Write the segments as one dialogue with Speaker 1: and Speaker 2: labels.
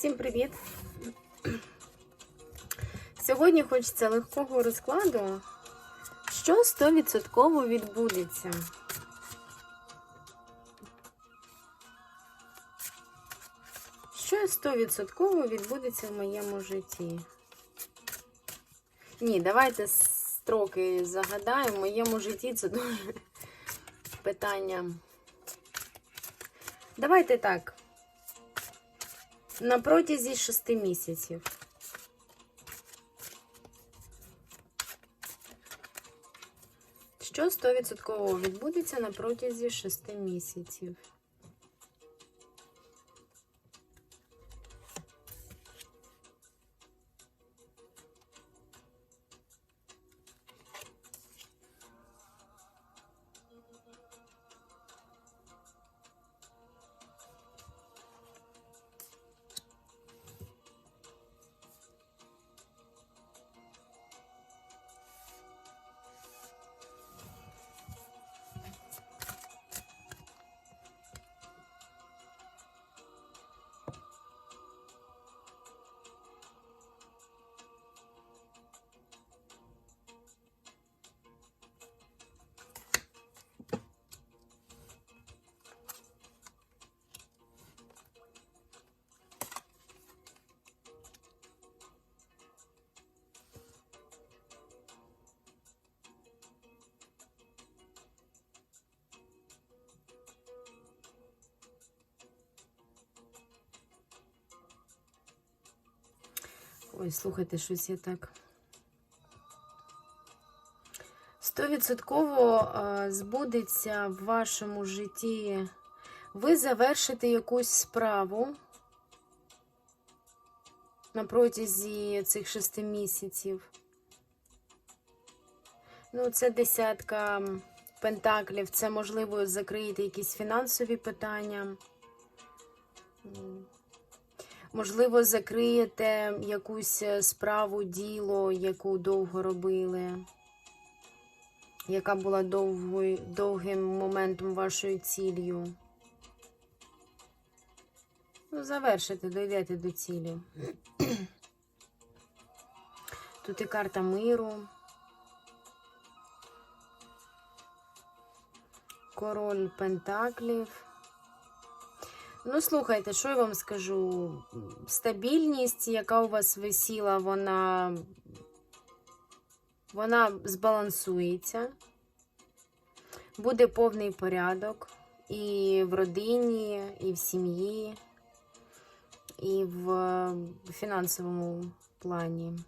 Speaker 1: Всім привіт! Сьогодні хочеться легкого розкладу, що 100% відбудеться. Що 100% відбудеться в моєму житті? Ні, давайте строки загадаємо. В моєму житті це дуже питання. Давайте так. На протязі шести місяців. Що 100% відбудеться на протязі шести місяців? Ой, слухайте, щось я так. Стовідсотково е, збудеться в вашому житті. Ви завершите якусь справу на протязі цих шести місяців. Ну, це десятка пентаклів. Це, можливо, закриєте якісь фінансові питання. Можливо, закриєте якусь е, справу, діло, яку довго робили, яка була довгою, довгим моментом вашою ціллю. Ну, завершите, дойдете до цілі. Тут і карта миру. Король Пентаклів. Ну, слухайте, що я вам скажу? Стабільність, яка у вас висіла, вона, вона збалансується. Буде повний порядок і в родині, і в сім'ї, і в фінансовому плані.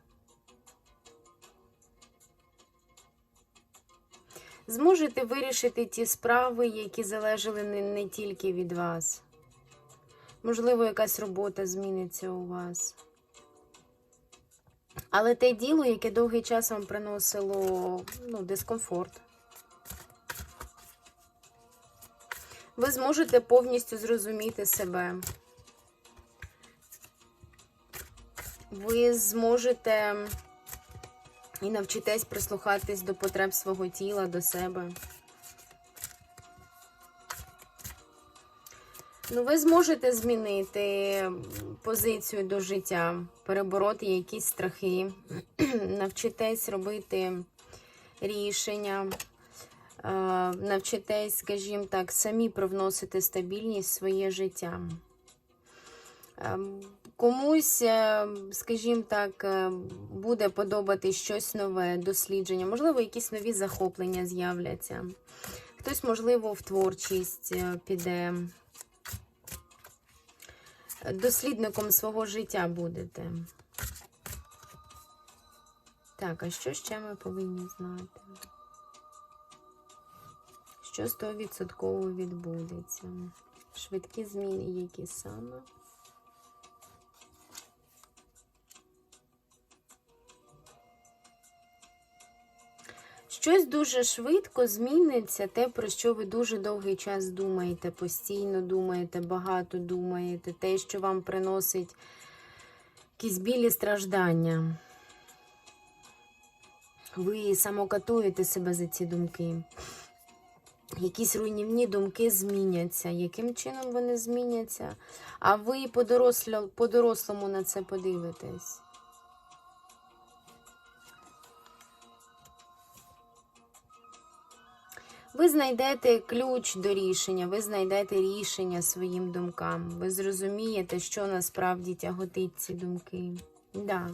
Speaker 1: Зможете вирішити ті справи, які залежали не, не тільки від вас. Можливо, якась робота зміниться у вас. Але те діло, яке довгий час вам приносило ну, дискомфорт. Ви зможете повністю зрозуміти себе. Ви зможете і навчитесь прислухатись до потреб свого тіла, до себе. Ну, ви зможете змінити позицію до життя, перебороти якісь страхи, навчитесь робити рішення, е, навчитесь, скажімо так, самі привносити стабільність в своє життя. Е, Комусь, е, скажімо так, буде подобати щось нове, дослідження, можливо, якісь нові захоплення з'являться. Хтось, можливо, в творчість піде дослідником свого життя будете. Так, а що ще ми повинні знати? Що 100% відбудеться? Швидкі зміни, які саме? Щось дуже швидко зміниться, те, про що ви дуже довгий час думаєте, постійно думаєте, багато думаєте, те, що вам приносить якісь білі страждання. Ви самокатуєте себе за ці думки. якісь руйнівні думки зміняться. Яким чином вони зміняться? А ви по-доросло- по-дорослому на це подивитесь. Ви знайдете ключ до рішення, ви знайдете рішення своїм думкам. Ви зрозумієте, що насправді тяготить ці думки. Да.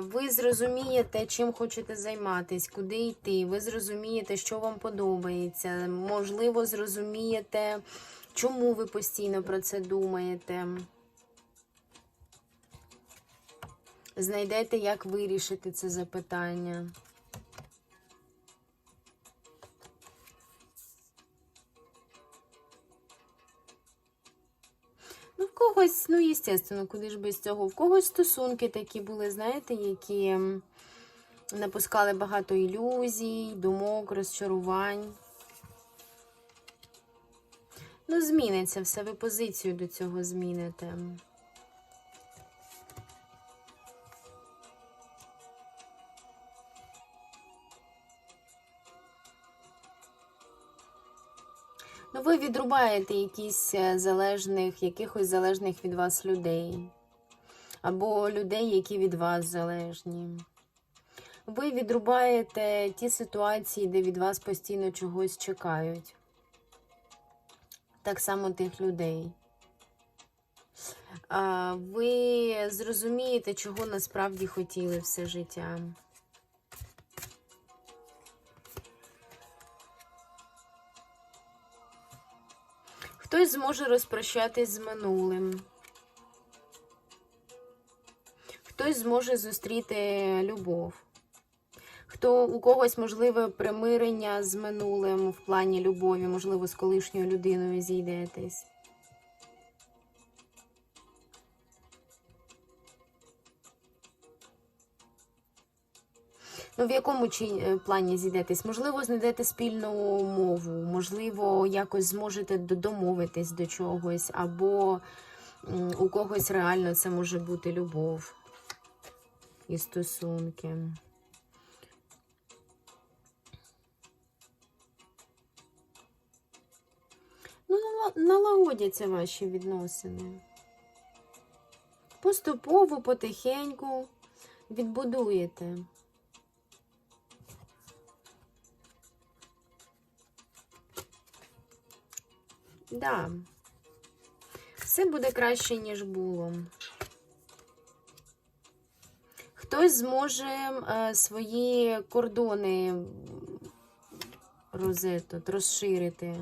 Speaker 1: Ви зрозумієте, чим хочете займатися, куди йти. Ви зрозумієте, що вам подобається. Можливо, зрозумієте, чому ви постійно про це думаєте. Знайдете, як вирішити це запитання. Ну, в когось, ну, естественно, куди ж без цього. В когось стосунки такі були, знаєте, які напускали багато ілюзій, думок, розчарувань. Ну, зміниться все, ви позицію до цього зміните. Ви відрубаєте якісь е, залежних, якихось залежних від вас людей. Або людей, які від вас залежні. Ви відрубаєте ті ситуації, де від вас постійно чогось чекають. Так само тих людей. Ви зрозумієте, чого насправді хотіли все життя. Хтось зможе розпрощатись з минулим. Хтось зможе зустріти любов. Хто у когось можливе примирення з минулим в плані любові, можливо, з колишньою людиною зійдетесь. Ну, в якому чи е, плані зійдетесь? Можливо, знайдете спільну мову, можливо, якось зможете домовитись до чогось, або у когось реально це може бути любов і стосунки. Ну, налагодяться ваші відносини. Поступово, потихеньку відбудуєте. Да. Все буде краще, ніж було. Хтось зможе е, свої кордони розетот, розширити.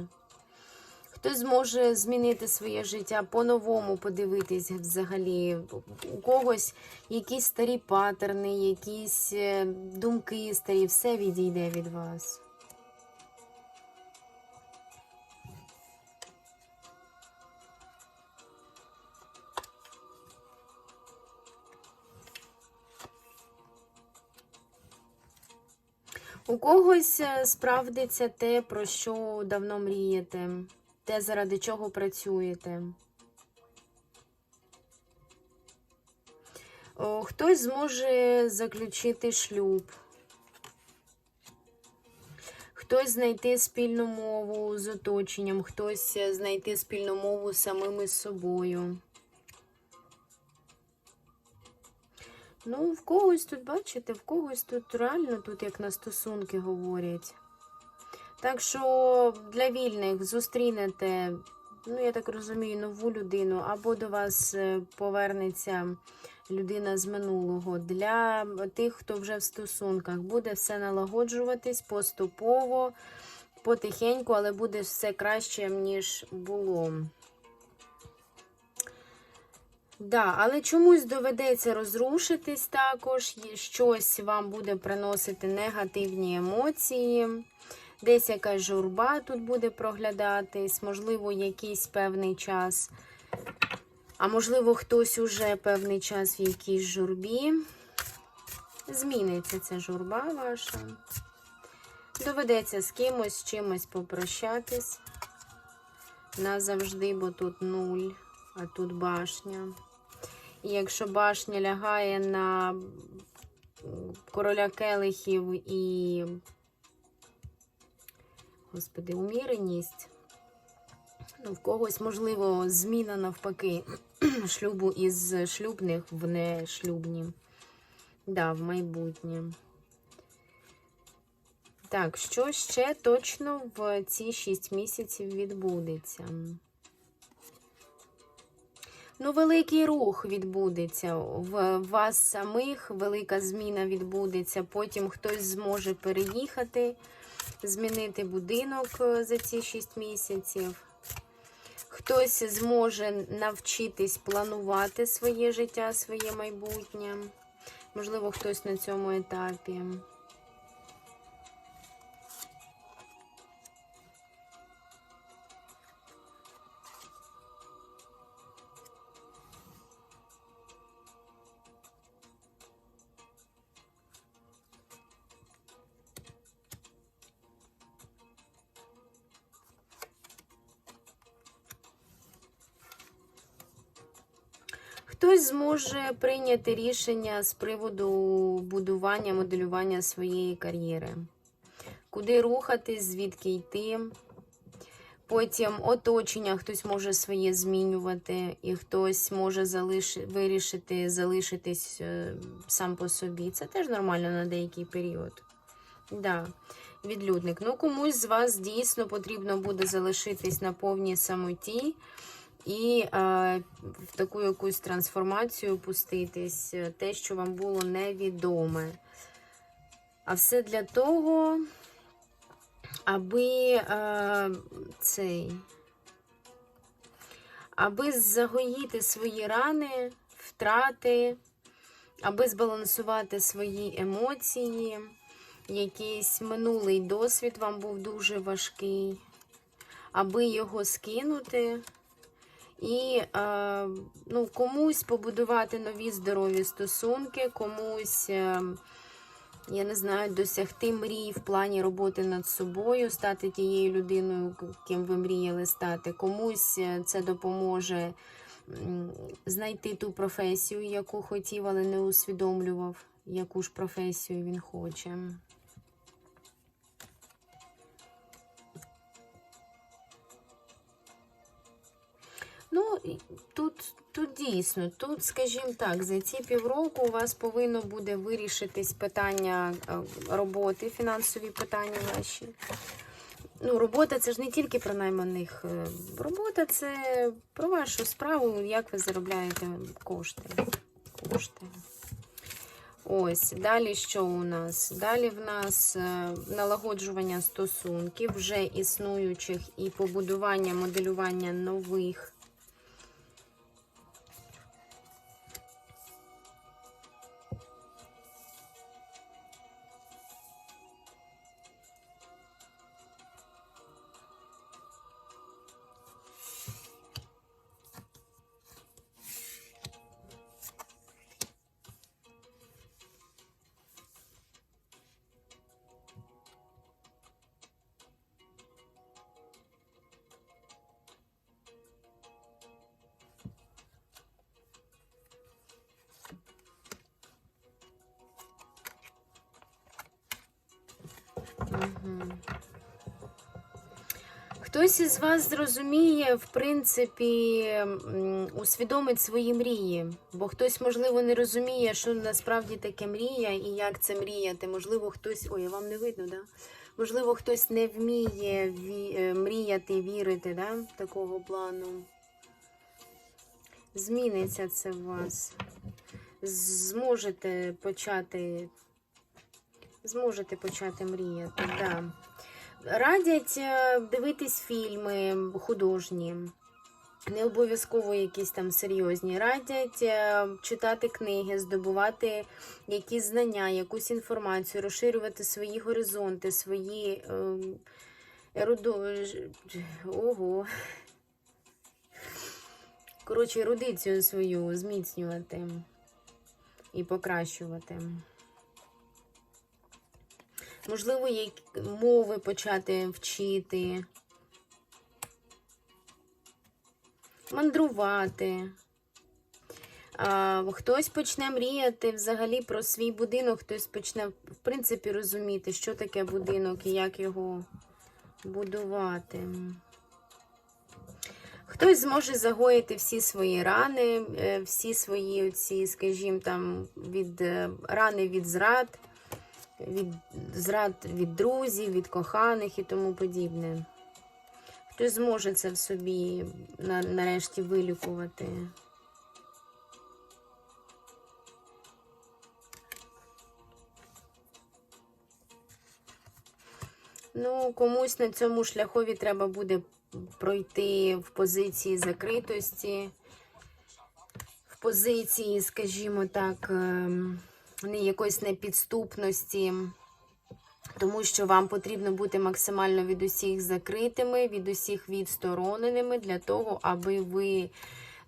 Speaker 1: Хтось зможе змінити своє життя по-новому, подивитись взагалі. У когось якісь старі паттерни, якісь е, думки старі, все відійде від вас. У когось е, справдиться те, про що давно мрієте, те, заради чого працюєте. Хтось зможе заключити шлюб. Хтось знайти спільну мову з оточенням, хтось е, знайти спільну мову самим із собою. Ну, в когось тут, бачите, в когось тут реально тут як на стосунки говорять. Так що для вільних зустрінете, ну, я так розумію, нову людину, або до вас е, повернеться людина з минулого. Для тих, хто вже в стосунках, буде все налагоджуватись поступово, потихеньку, але буде все краще, ніж було. Да, але чомусь доведеться розрушитись також, щось вам буде приносити негативні емоції. Десь якась журба тут буде проглядатись, можливо, якийсь певний час. А можливо, хтось уже певний час в якійсь журбі. Зміниться ця журба ваша. Доведеться з кимось, з чимось попрощатись. Назавжди, бо тут нуль, а тут башня. І якщо башня лягає на короля келихів і господи, уміреність. Ну, в когось, можливо, зміна навпаки шлюбу із шлюбних в нешлюбні. Да, в майбутнє. Так, що ще точно в ці 6 місяців відбудеться? Ну, великий рух відбудеться. В вас самих велика зміна відбудеться. Потім хтось зможе переїхати, змінити будинок е, за ці 6 місяців. Хтось зможе навчитись планувати своє життя, своє майбутнє. Можливо, хтось на цьому етапі. Хтось зможе прийняти рішення з приводу будування, моделювання своєї кар'єри. Куди рухатись, звідки йти. Потім оточення хтось може своє змінювати, і хтось може залиш... вирішити залишитись е, сам по собі. Це теж нормально на деякий період. Да. Відлюдник. Ну, комусь з вас дійсно потрібно буде залишитись на повній самоті і е, в таку якусь трансформацію пуститись, е, те, що вам було невідоме. А все для того, аби е, цей, аби загоїти свої рани, втрати, аби збалансувати свої емоції. Якийсь минулий досвід вам був дуже важкий, аби його скинути. І е, ну, комусь побудувати нові здорові стосунки, комусь, е, я не знаю, досягти мрій в плані роботи над собою, стати тією людиною, ким ви мріяли стати. Комусь е, це допоможе знайти ту професію, яку хотів, але не усвідомлював, яку ж професію він хоче. Ну, тут, тут дійсно, тут, скажімо так, за ці півроку у вас повинно буде вирішитись питання е, роботи, фінансові питання ваші. Ну, робота це ж не тільки про найманих. е, Робота це про вашу справу, як ви заробляєте кошти. кошти. Ось, далі що у нас? Далі в нас е, налагоджування стосунків, вже існуючих, і побудування, моделювання нових. Хтось із вас зрозуміє, в принципі, усвідомить свої мрії. Бо хтось, можливо, не розуміє, що насправді таке мрія і як це мріяти. Можливо, хтось. Ой, вам не видно, да? Можливо, хтось не вміє ві... е, мріяти, вірити, да? такого плану. Зміниться це в вас. Зможете почати зможете почати мріяти. Да. Радять е, дивитись фільми художні, не обов'язково якісь там серйозні. Радять е, читати книги, здобувати якісь знання, якусь інформацію, розширювати свої горизонти, свої е. Ого. Коротше, ерудицію свою зміцнювати і покращувати. Можливо, як мови почати вчити, мандрувати. А, хтось почне мріяти взагалі про свій будинок, хтось почне, в принципі, розуміти, що таке будинок і як його будувати. Хтось зможе загоїти всі свої рани, е, всі свої, ці, скажімо, там, від е, рани від зрад, від зрад від друзів, від коханих і тому подібне. Хтось зможе це в собі нарешті вилікувати. Ну, комусь на цьому шляхові треба буде пройти в позиції закритості, в позиції, скажімо так, ем, якоїсь непідступності, тому що вам потрібно бути максимально від усіх закритими, від усіх відстороненими для того, аби ви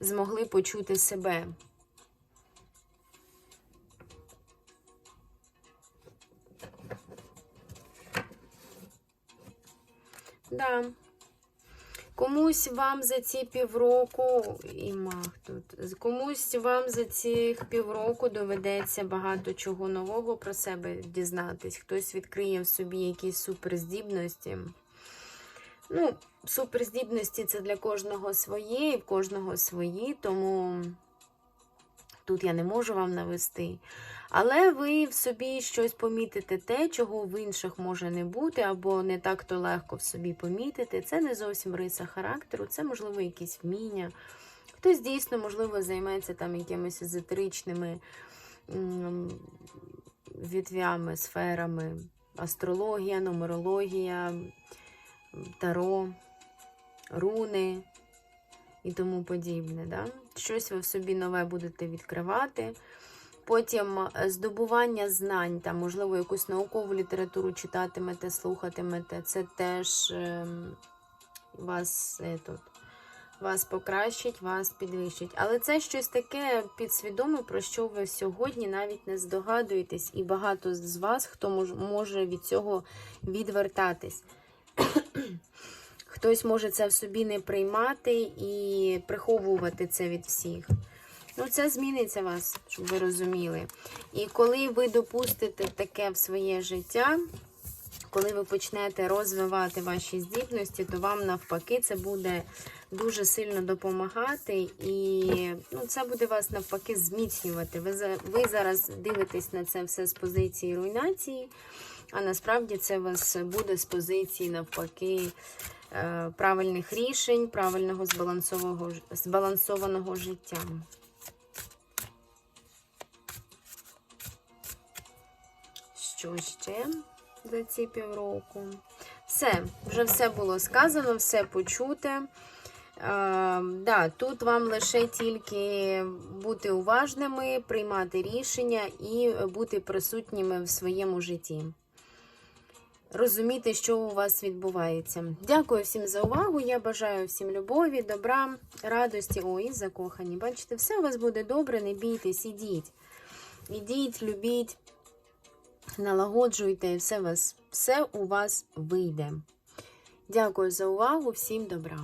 Speaker 1: змогли почути себе. Да. Комусь вам за ці півроку, і мах тут, комусь вам за цих півроку доведеться багато чого нового про себе дізнатись. Хтось відкриє в собі якісь суперздібності. Ну, суперздібності це для кожного своє, і в кожного свої, тому тут я не можу вам навести. Але ви в собі щось помітите те, чого в інших може не бути, або не так то легко в собі помітити. Це не зовсім риса характеру, це, можливо, якісь вміння. Хтось дійсно, можливо, займеться там якимись езотеричними вітвями, сферами, астрологія, нумерологія, таро, руни і тому подібне. Да? Щось ви в собі нове будете відкривати. Потім е, здобування знань, там, можливо, якусь наукову літературу читатимете, слухатимете. Це теж ем, вас, е, тут, вас покращить, вас підвищить. Але це щось таке підсвідоме, про що ви сьогодні навіть не здогадуєтесь, і багато з вас, хто може від цього відвертатись. Хтось може це в собі не приймати і приховувати це від всіх. Ну, це зміниться вас, щоб ви розуміли. І коли ви допустите таке в своє життя, коли ви почнете розвивати ваші здібності, то вам навпаки це буде дуже сильно допомагати, і ну, це буде вас навпаки зміцнювати. Ви, ви зараз дивитесь на це все з позиції руйнації, а насправді це вас буде з позиції навпаки правильних рішень, правильного збалансованого, життя. Що ще за ці півроку? Все, вже все було сказано, все почуте. Е, да, тут вам лише тільки бути уважними, приймати рішення і бути присутніми в своєму житті. Розуміти, що у вас відбувається. Дякую всім за увагу. Я бажаю всім любові, добра, радості. Ой, закохані. Бачите, все у вас буде добре, не бійтесь, ідіть. Ідіть, любіть налагоджуйте, і все, вас, все у вас вийде. Дякую за увагу, всім добра!